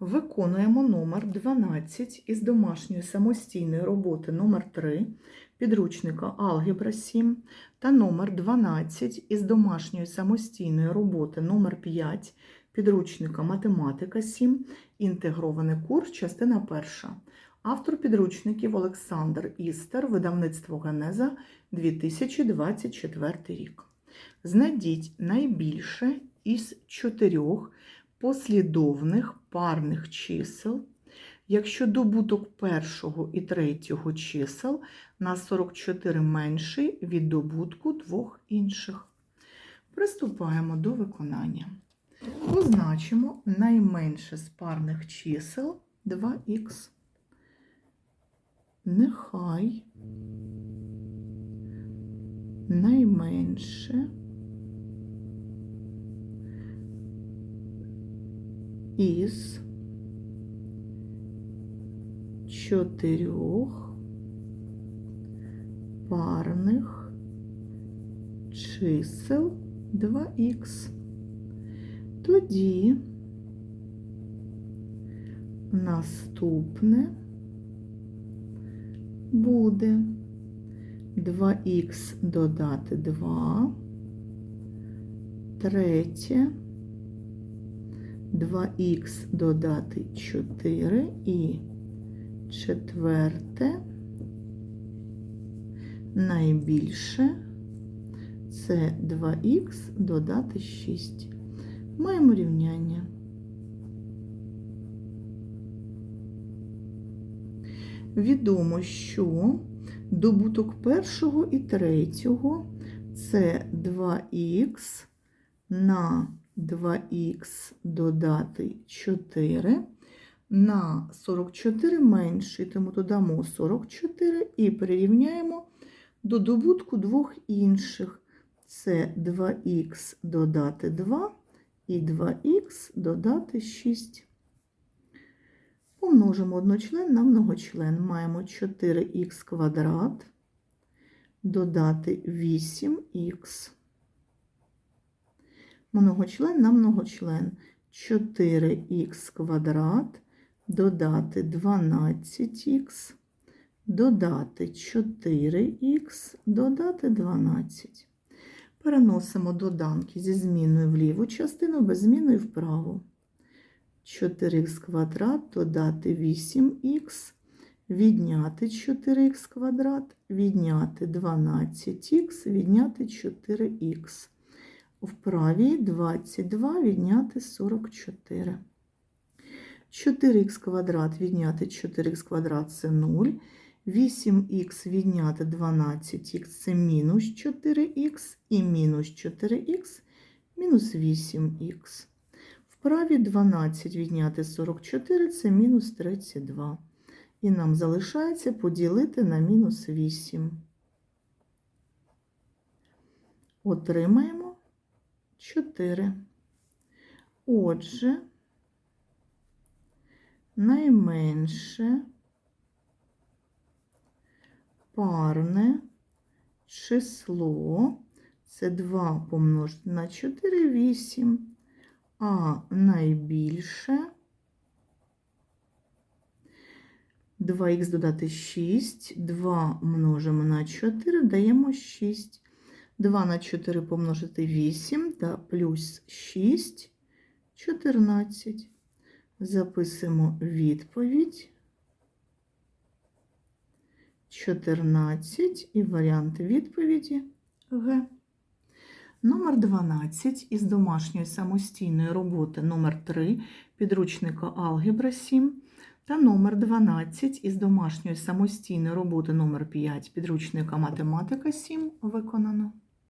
Виконуємо номер 12 із домашньої самостійної роботи номер 3 підручника Алгебра 7 та номер 12 із домашньої самостійної роботи номер 5 підручника Математика 7, інтегрований курс, частина 1. Автор підручників Олександр Істер, видавництво Генеза 2024 рік. Знайдіть найбільше із чотирьох послідовних парних чисел, якщо добуток першого і третього чисел на 44 менший від добутку двох інших. Приступаємо до виконання. Позначимо найменше з парних чисел 2х. Нехай найменше із чотирьох парних чисел 2х. Тоді наступне буде 2х додати 2, третє 2х додати 4 і четверте найбільше це 2х додати 6. Маємо рівняння. Відомо, що добуток першого і третього це 2х на 2х додати 4 на 44 менший, тому додамо 44 і перерівняємо до добутку двох інших. Це 2х додати 2 і 2х додати 6. Помножимо одночлен на многочлен. Маємо 4х квадрат додати 8х. Многочлен на многочлен. 4х квадрат. Додати 12х, додати 4х, додати 12. Переносимо доданки зі зміною в ліву частину, без зміни в праву. 4х квадрат. Додати 8х, відняти 4х квадрат, відняти 12х, відняти 4х. В правій 22 відняти 44. 4х квадрат відняти 4х квадрат це 0. 8х відняти 12х це мінус 4х і мінус 4х мінус 8х. В праві 12 відняти 44 це мінус 32. І нам залишається поділити на мінус 8. Отримаємо 4. Отже, найменше парне число це 2 помножити на 4 8, а найбільше 2х додати 6, 2 множимо на 4, даємо 6. 2 на 4 помножити 8 та плюс 6 14. Записуємо відповідь 14 і варіант відповіді Г. Номер 12 із домашньої самостійної роботи номер 3 підручника Алгебра 7 та номер 12 із домашньої самостійної роботи номер 5 підручника Математика 7 виконано.